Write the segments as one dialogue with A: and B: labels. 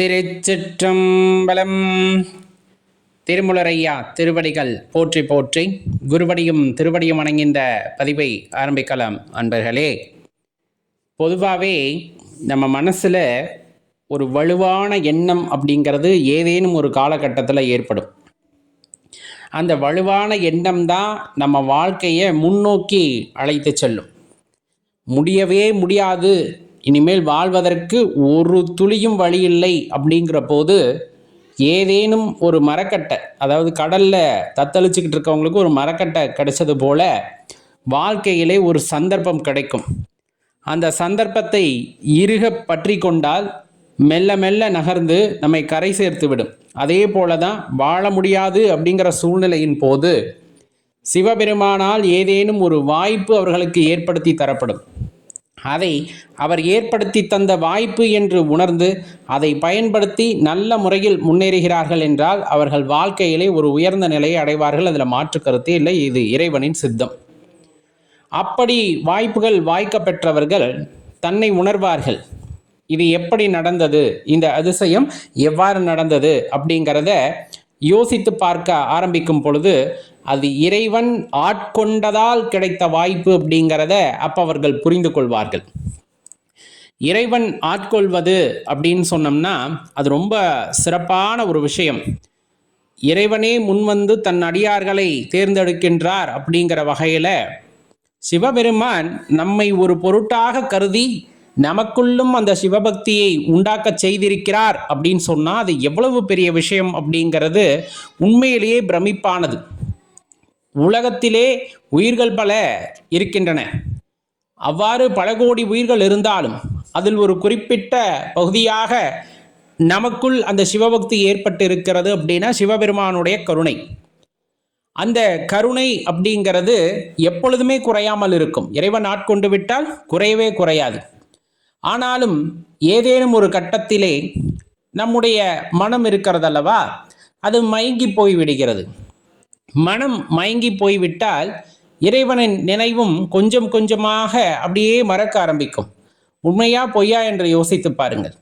A: திருச்சிற்றம்பலம். திருமுலரையா திருவடிகள் போற்றி போற்றி குருவடியும் திருவடியும் வணங்கின்ற பதிவை ஆரம்பிக்கலாம் அன்பர்களே. பொதுவாகவே நம்ம மனசில் ஒரு வலுவான எண்ணம் அப்படிங்கிறது ஏதேனும் ஒரு காலகட்டத்தில் ஏற்படும். அந்த வலுவான எண்ணம் தான் நம்ம வாழ்க்கையை முன்னோக்கி அழைத்து செல்லும். முடியவே முடியாது இனிமேல் வாழ்வதற்கு ஒரு துளியும் வழி இல்லை அப்படிங்கிற போது ஏதேனும் ஒரு மரக்கட்டை அதாவது கடலில் தத்தளிச்சுக்கிட்டு இருக்கவங்களுக்கு ஒரு மரக்கட்டை கிடைச்சது போல வாழ்க்கையிலே ஒரு சந்தர்ப்பம் கிடைக்கும். அந்த சந்தர்ப்பத்தை இறுக பற்றி கொண்டால் மெல்ல மெல்ல நகர்ந்து நம்மை கரை சேர்த்து விடும். அதே போல தான் வாழ முடியாது அப்படிங்கிற சூழ்நிலையின் போது சிவபெருமானால் ஏதேனும் ஒரு வாய்ப்பு அவர்களுக்கு ஏற்படுத்தி தரப்படும். அதை அவர் ஏற்படுத்தி தந்த வாய்ப்பு என்று உணர்ந்து அதை பயன்படுத்தி நல்ல முறையில் முன்னேறுகிறார்கள் என்றால் அவர்கள் வாழ்க்கையிலே ஒரு உயர்ந்த நிலையை அடைவார்கள். அதில் மாற்று கருத்தே இல்லை. இது இறைவனின் சித்தம். அப்படி வாய்ப்புகள் வாய்க்க பெற்றவர்கள் தன்னை உணர்வார்கள். இது எப்படி நடந்தது? இந்த அதிசயம் எவ்வாறு நடந்தது? அப்படிங்கிறத யோசித்து பார்க்க ஆரம்பிக்கும் பொழுது அது இறைவன் ஆட்கொண்டதால் கிடைத்த வாய்ப்பு அப்படிங்கிறத அப்போ அவர்கள் புரிந்து கொள்வார்கள். இறைவன் ஆட்கொள்வது அப்படின்னு சொன்னோம்னா அது ரொம்ப சிறப்பான ஒரு விஷயம். இறைவனே முன்வந்து தன் அடியார்களை தேர்ந்தெடுக்கின்றார் அப்படிங்கிற வகையில் சிவபெருமான் நம்மை ஒரு பொருட்டாக கருதி நமக்குள்ளும் அந்த சிவபக்தியை உண்டாக்க செய்திருக்கிறார் அப்படின்னு சொன்னால் அது எவ்வளவு பெரிய விஷயம் அப்படிங்கிறது உண்மையிலேயே பிரமிப்பானது. உலகத்திலே உயிர்கள் பல இருக்கின்றன. அவ்வாறு பல கோடி உயிர்கள் இருந்தாலும் அதில் ஒரு குறிப்பிட்ட பகுதியாக நமக்குள் அந்த சிவபக்தி ஏற்பட்டு இருக்கிறது அப்படின்னா சிவபெருமானுடைய கருணை. அந்த கருணை அப்படிங்கிறது எப்பொழுதுமே குறையாமல் இருக்கும். இறைவன் ஆட்கொண்டு விட்டால் குறையவே குறையாது. ஆனாலும் ஏதேனும் ஒரு கட்டத்திலே நம்முடைய மனம் இருக்கிறதல்லவா? அது மயங்கி போய் விடுகிறது. மனம் மயங்கி போய்விட்டால் இறைவனின் நினைவும் கொஞ்சம் கொஞ்சமாக அப்படியே மறக்க ஆரம்பிக்கும். உண்மையா பொய்யா என்று யோசித்து பாருங்கள்.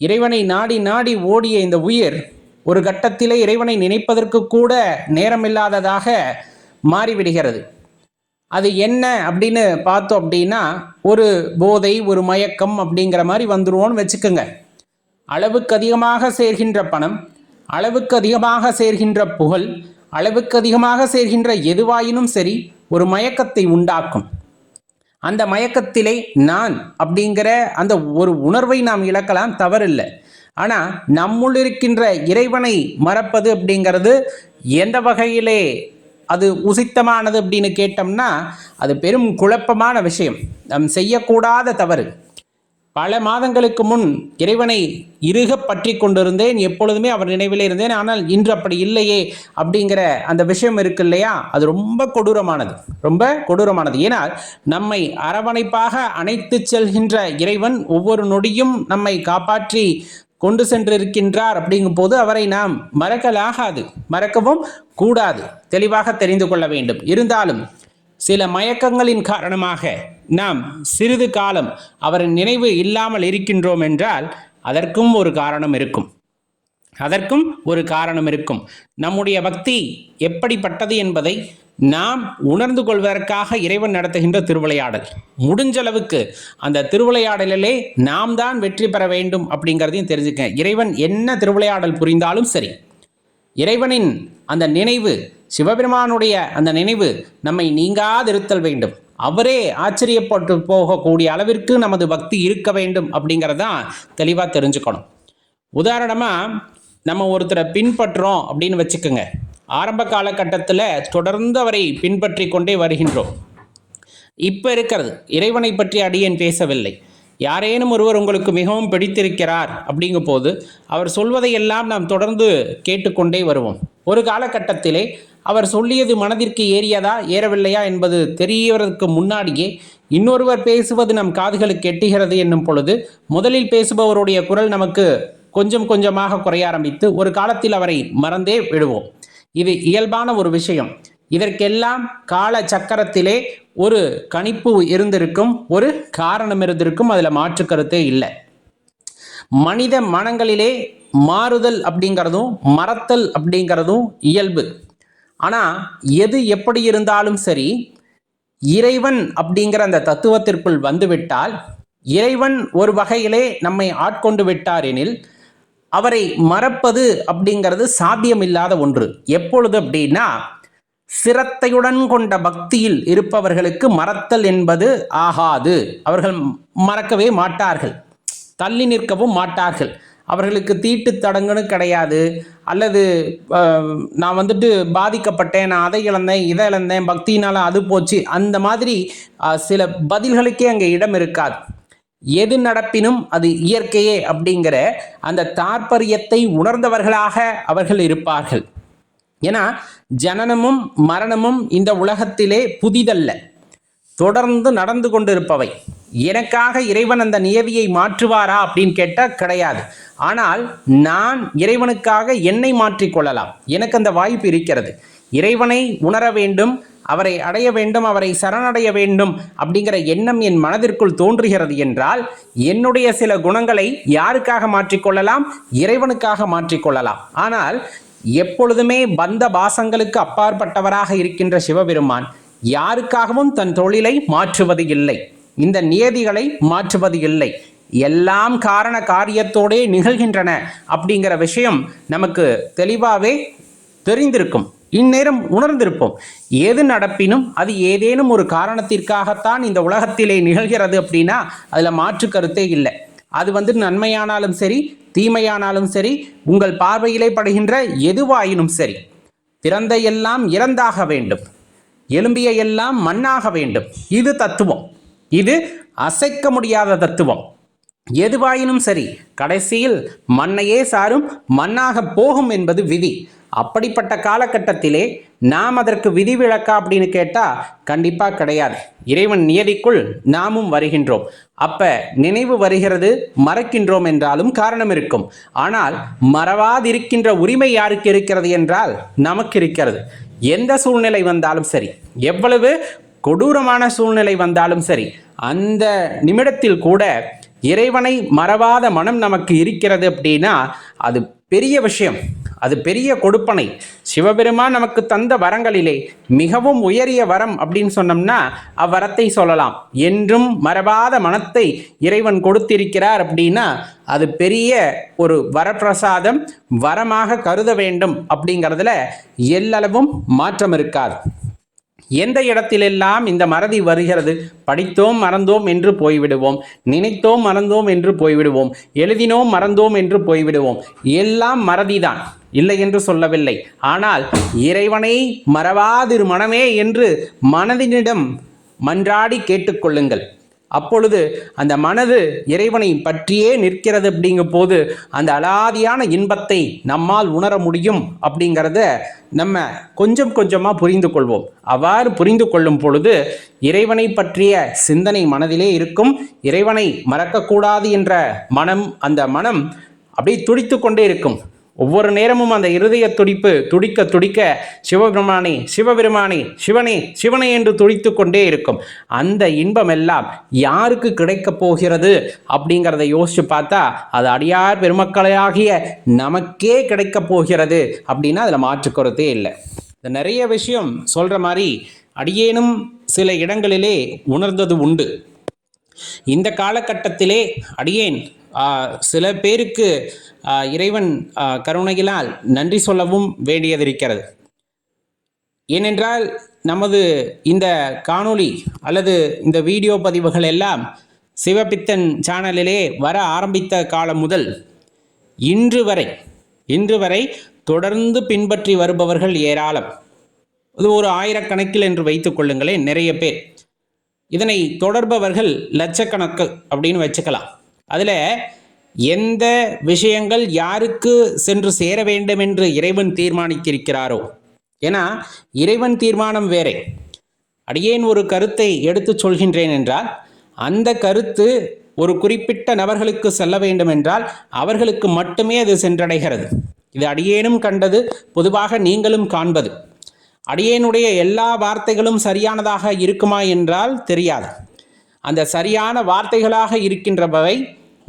A: இறைவனை நாடி நாடி ஓடிய இந்த உயிர் ஒரு கட்டத்திலே இறைவனை நினைப்பதற்கு கூட நேரமில்லாததாக மாறிவிடுகிறது. அது என்ன அப்படின்னு பார்த்தோம் அப்படின்னா ஒரு போதை ஒரு மயக்கம் அப்படிங்கிற மாதிரி வந்துருவோன்னு வச்சுக்கோங்க. அளவுக்கு அதிகமாக சேர்கின்ற பணம் அளவுக்கு அதிகமாக சேர்கின்ற புகழ் அளவுக்கு அதிகமாக சேர்கின்ற எதுவாயினும் சரி ஒரு மயக்கத்தை உண்டாக்கும். அந்த மயக்கத்திலே நான் அப்படிங்கிற அந்த ஒரு உணர்வை நாம் இழக்கலாம் தவறில்லை. ஆனால் நம்முள் இருக்கின்ற இறைவனை மறப்பது அப்படிங்கிறது எந்த வகையிலே அது உசித்தமானது அப்படின்னு கேட்டோம்னா அது பெரும் குழப்பமான விஷயம். நம் செய்யக்கூடாத தவறு. பல மாதங்களுக்கு முன் இறைவனை இருக பற்றி கொண்டிருந்தேன் எப்பொழுதுமே அவர் நினைவிலே இருந்தேன். ஆனால் இன்று அப்படி இல்லையே அப்படிங்கிற அந்த விஷயம் இருக்கு இல்லையா? அது ரொம்ப கொடூரமானது ரொம்ப கொடூரமானது. ஏனால் நம்மை அரவணைப்பாக அணைத்து செல்கின்ற இறைவன் ஒவ்வொரு நொடியும் நம்மை காப்பாற்றி கொண்டு சென்றிருக்கின்றார் அப்படிங்கும் போது அவரை நாம் மறக்கலாகாது மறக்கவும் கூடாது. தெளிவாக தெரிந்து கொள்ள வேண்டும். இருந்தாலும் சில மயக்கங்களின் காரணமாக நாம் சிறிது காலம் அவரின் நினைவு இல்லாமல் இருக்கின்றோம் என்றால் அதற்கும் ஒரு காரணம் இருக்கும். அதற்கும் ஒரு காரணம் இருக்கும். நம்முடைய பக்தி எப்படிப்பட்டது என்பதை நாம் உணர்ந்து கொள்வதற்காக இறைவன் நடத்துகின்ற திருவிளையாடல். முடிஞ்சளவுக்கு அந்த திருவிளையாடலிலே நாம் தான் வெற்றி பெற வேண்டும் அப்படிங்கிறதையும் தெரிஞ்சுக்க. இறைவன் என்ன திருவிளையாடல் புரிந்தாலும் சரி இறைவனின் அந்த நினைவு சிவபெருமானுடைய அந்த நினைவு நம்மை நீங்காதிருத்தல் வேண்டும். அவரே ஆச்சரியப்பட்டு போகக்கூடிய அளவிற்கு நமது பக்தி இருக்க வேண்டும் அப்படிங்கிறதான் தெளிவாக தெரிஞ்சுக்கணும். உதாரணமாக நம்ம ஒருத்தரை பின்பற்றுறோம் அப்படின்னு வச்சுக்கோங்க. ஆரம்ப காலகட்டத்தில் தொடர்ந்து அவரை பின்பற்றி கொண்டே வருகின்றோம். இப்போ இருக்கிறது இறைவனை பற்றி அடியேன் பேசவில்லை. யாரேனும் ஒருவர் உங்களுக்கு மிகவும் பிடித்திருக்கிறார் அப்படிங்கும் போது அவர் சொல்வதையெல்லாம் நாம் தொடர்ந்து கேட்டுக்கொண்டே வருவோம். ஒரு காலகட்டத்திலே அவர் சொல்லியது மனதிற்கு ஏறியதா ஏறவில்லையா என்பது தெரியவதற்கு முன்னாடியே இன்னொருவர் பேசுவது நம் காதுகளுக்கு எட்டுகிறது என்னும் பொழுது முதலில் பேசுபவருடைய குரல் நமக்கு கொஞ்சம் கொஞ்சமாக குறைய ஆரம்பித்து ஒரு காலத்தில் அவரை மறந்தே விடுவோம். இது இயல்பான ஒரு விஷயம். இதற்கெல்லாம் கால சக்கரத்திலே ஒரு கணிப்பு இருந்திருக்கும் ஒரு காரணம் இருந்திருக்கும் அதில் மாற்று கருத்தே இல்லை. மனித மனங்களிலே மாறுதல் அப்படிங்கிறதும் மறத்தல் அப்படிங்கிறதும் இயல்பு. ஆனால் எது எப்படி இருந்தாலும் சரி இறைவன் அப்படிங்கிற அந்த தத்துவத்திற்குள் வந்துவிட்டால் இறைவன் ஒரு வகையிலே நம்மை ஆட்கொண்டு விட்டார் எனில் அவரை மறப்பது அப்படிங்கிறது சாத்தியமில்லாத ஒன்று. எப்பொழுது அப்படின்னா சிரத்தையுடன் கொண்ட பக்தியில் இருப்பவர்களுக்கு மறத்தல் என்பது ஆகாது. அவர்கள் மறக்கவே மாட்டார்கள். தள்ளி நிற்கவும் மாட்டார்கள். அவர்களுக்கு தீட்டு தடங்குன்னு கிடையாது. அல்லது நான் வந்துட்டு பாதிக்கப்பட்டேன் நான் அதை இழந்தேன் இதை இழந்தேன் பக்தியினால் அது போச்சு அந்த மாதிரி சில பதில்களுக்கே அங்கே இடம் இருக்காது. எது நடப்பினும் அது இயற்கையே அப்படிங்கிற அந்த தாற்பரியத்தை உணர்ந்தவர்களாக அவர்கள் இருப்பார்கள். ஏன்னா ஜனனமும் மரணமும் இந்த உலகத்திலே புதிதல்ல. தொடர்ந்து நடந்து கொண்டிருப்பவை. எனக்காக இறைவன் அந்த நியதியை மாற்றுவாரா அப்படின்னு கேட்டால் கிடையாது. ஆனால் நான் இறைவனுக்காக என்னை மாற்றிக்கொள்ளலாம் எனக்கு அந்த வாய்ப்பு இருக்கிறது. இறைவனை உணர வேண்டும் அவரை அடைய வேண்டும் அவரை சரணடைய வேண்டும் அப்படிங்கிற எண்ணம் என் மனதிற்குள் தோன்றுகிறது என்றால் என்னுடைய சில குணங்களை யாருக்காக மாற்றிக்கொள்ளலாம் இறைவனுக்காக மாற்றிக்கொள்ளலாம் ஆனால் எப்பொழுதுமே பந்த பாசங்களுக்கு அப்பாற்பட்டவராக இருக்கின்ற சிவபெருமான் யாருக்காகவும் தன் தொழிலை மாற்றுவது இல்லை. இந்த நியதிகளை மாற்றுவது இல்லை. எல்லாம் காரண காரியத்தோடே நிகழ்கின்றன அப்படிங்கிற விஷயம் நமக்கு தெளிவாகவே தெரிந்திருக்கும். இந்நேரம் உணர்ந்திருப்போம். எது நடப்பினும் அது ஏதேனும் ஒரு காரணத்திற்காகத்தான் இந்த உலகத்திலே நிகழ்கிறது அப்படின்னா அதில் மாற்று கருத்தே இல்லை. அது வந்து நன்மையானாலும் சரி தீமையானாலும் சரி உங்கள் பார்வையிலே படுகின்ற எதுவாயினும் சரி. பிறந்த எல்லாம் இறந்தாக வேண்டும். எலும்பிய எல்லாம் மண்ணாக வேண்டும். இது தத்துவம். இது அசைக்க முடியாத தத்துவம். எதுவாயினும் சரி கடைசியில் மண்ணையே சாரும் மண்ணாக போகும் என்பது விதி. அப்படிப்பட்ட காலகட்டத்திலே நாம் அதற்கு விதிவிலக்கா அப்படின்னு கேட்டால் கண்டிப்பாக கிடையாது. இறைவன் நியதிக்குள் நாமும் வருகின்றோம். அப்ப நினைவு வருகிறது மறக்கின்றோம் என்றாலும் காரணம் இருக்கும். ஆனால் மறவாதிருக்கின்ற உரிமை யாருக்கு இருக்கிறது என்றால் நமக்கு இருக்கிறது. எந்த சூழ்நிலை வந்தாலும் சரி எவ்வளவு கொடூரமான சூழ்நிலை வந்தாலும் சரி அந்த நிமிடத்தில் கூட இறைவனை மறவாத மனம் நமக்கு இருக்கிறது அப்படின்னா அது பெரிய விஷயம். அது பெரிய கொடுப்பனை. சிவபெருமான் நமக்கு தந்த வரங்களிலே மிகவும் உயரிய வரம் அப்படின்னு சொன்னோம்னா அவ்வரத்தை சொல்லலாம். என்றும் மறவாத மனத்தை இறைவன் கொடுத்திருக்கிறார் அப்படின்னா அது பெரிய ஒரு வரப்பிரசாதம் வரமாக கருத வேண்டும் அப்படிங்கிறதுல எல்லளவும் மாற்றம் இருக்காது. எந்த இடத்திலெல்லாம் இந்த மறதி வருகிறது? படித்தோம் மறந்தோம் என்று போய்விடுவோம். நினைத்தோம் மறந்தோம் என்று போய்விடுவோம். எழுதினோம் மறந்தோம் என்று போய்விடுவோம். எல்லாம் மறதிதான். இல்லை என்று சொல்லவில்லை. ஆனால் இறைவனை மறவாதிரு மனமே என்று மனதினிடம் மன்றாடி கேட்டுக்கொள்ளுங்கள். அப்பொழுது அந்த மனது இறைவனை பற்றியே நிற்கிறது அப்படிங்கும் போது அந்த அலாதியான இன்பத்தை நம்மால் உணர முடியும் அப்படிங்கிறத நம்ம கொஞ்சம் கொஞ்சமாக புரிந்து கொள்வோம். அவ்வாறு புரிந்து கொள்ளும் பொழுது இறைவனை பற்றிய சிந்தனை மனதிலே இருக்கும். இறைவனை மறக்கக்கூடாது என்ற மனம் அந்த மனம் அப்படியே துடித்து கொண்டே இருக்கும். ஒவ்வொரு நேரமும் அந்த இருதய துடிப்பு துடிக்க துடிக்க சிவபெருமானே சிவபெருமானே சிவனே சிவனே என்று துடித்து கொண்டே இருக்கும். அந்த இன்பம் எல்லாம் யாருக்கு கிடைக்கப் போகிறது அப்படிங்கிறத யோசிச்சு பார்த்தா அது அடியார் பெருமக்களாகிய நமக்கே கிடைக்கப் போகிறது அப்படின்னா அதில் மாற்றுக்கிறதே இல்லை. இந்த நிறைய விஷயம் சொல்கிற மாதிரி அடியேனும் சில இடங்களிலே உணர்ந்தது உண்டு. இந்த காலகட்டத்திலே அடியேன் சில பேருக்கு இறைவன் கருணையினால் நன்றி சொல்லவும் வேண்டியதிருக்கிறது. ஏனென்றால் நமது இந்த காணொளி அல்லது இந்த வீடியோ பதிவுகள் எல்லாம் சிவபித்தன் சேனலிலே வர ஆரம்பித்த காலம் முதல் இன்று வரை இன்று வரை தொடர்ந்து பின்பற்றி வருபவர்கள் ஏராளம். அது ஒரு ஆயிரக்கணக்கில் என்று வைத்துக் கொள்ளுங்களேன் நிறைய பேர். இதனை தொடர்பவர்கள் லட்சக்கணக்கு அப்படின்னு வச்சுக்கலாம். அதில் எந்த விஷயங்கள் யாருக்கு சென்று சேர வேண்டும் என்று இறைவன் தீர்மானித்திருக்கிறாரோ? ஏன்னா இறைவன் தீர்மானம் வேறே. அடியேன் ஒரு கருத்தை எடுத்துச் சொல்கின்றேன் என்றால் அந்த கருத்து ஒரு குறிப்பிட்ட நபர்களுக்கு செல்ல வேண்டும் என்றால் அவர்களுக்கு மட்டுமே அது சென்றடைகிறது. இது அடியேனும் கண்டது பொதுவாக நீங்களும் காண்பது. அடியேனுடைய எல்லா வார்த்தைகளும் சரியானதாக இருக்குமா என்றால் தெரியாது. அந்த சரியான வார்த்தைகளாக இருக்கின்றவை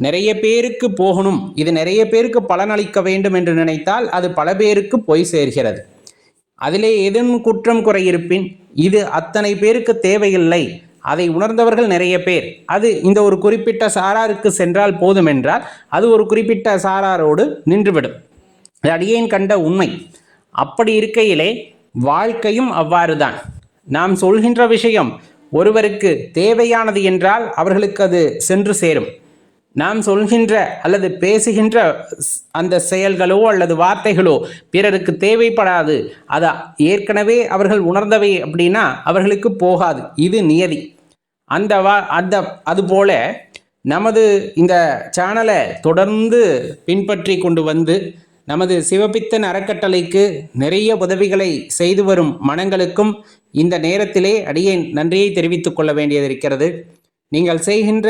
A: நிறைய பேருக்கு போகணும். இது நிறைய பேருக்கு பலனளிக்க வேண்டும் என்று நினைத்தால் அது பல பேருக்கு போய் சேர்கிறது. அதிலே ஏதேனும் குற்றம் குறையிருப்பின் இது அத்தனை பேருக்கு தேவையில்லை. அதை உணர்ந்தவர்கள் நிறைய பேர். அது இந்த ஒரு குறிப்பிட்ட சாராருக்கு சென்றால் போதும் என்றால் அது ஒரு குறிப்பிட்ட சாராரோடு நின்றுவிடும். அது அடியேன் கண்ட உண்மை. அப்படி இருக்கையிலே வாழ்க்கையும் அவ்வாறுதான். நாம் சொல்கின்ற விஷயம் ஒருவருக்கு தேவையானது என்றால் அவர்களுக்கு அது சென்று சேரும். நாம் சொல்கின்ற அல்லது பேசுகின்ற அந்த செயல்களோ அல்லது வார்த்தைகளோ பிறருக்கு தேவைப்படாது. அது ஏற்கனவே அவர்கள் உணர்ந்தவை அப்படின்னா அவர்களுக்கு போகாது. இது நியதி. அந்த வா அந்த அதுபோல நமது இந்த சேனலை தொடர்ந்து பின்பற்றி கொண்டு வந்து நமது சிவபித்தன் அறக்கட்டளைக்கு நிறைய உதவிகளை செய்து வரும் மனங்களுக்கும் இந்த நேரத்திலே அடியேன் நன்றியை தெரிவித்துக் கொள்ள வேண்டியதிருக்கிறது நீங்கள் செய்கின்ற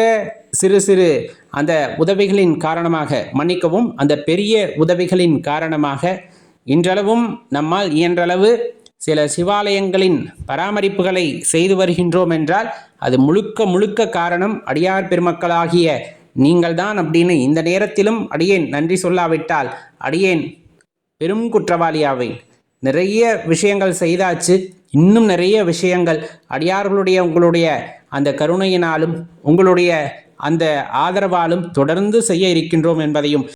A: சிறு சிறு அந்த உதவிகளின் காரணமாக மன்னிக்கவும் அந்த பெரிய உதவிகளின் காரணமாக இன்றளவும் நம்மால் இயன்றளவு சில சிவாலயங்களின் பராமரிப்புகளை செய்து வருகின்றோம் என்றால் அது முழுக்க முழுக்க காரணம் அடியார் பெருமக்களாகிய நீங்கள்தான் அப்படின்னு இந்த நேரத்திலும் அடியேன் நன்றி சொல்லாவிட்டால் அடியேன் பெரும் குற்றவாளியாவேன். நிறைய விஷயங்கள் செய்தாச்சு. இன்னும் நிறைய விஷயங்கள் அடியார்களுடைய உங்களுடைய அந்த கருணையினாலும் உங்களுடைய அந்த ஆதரவாலும் தொடர்ந்து செய்ய இருக்கின்றோம் என்பதையும்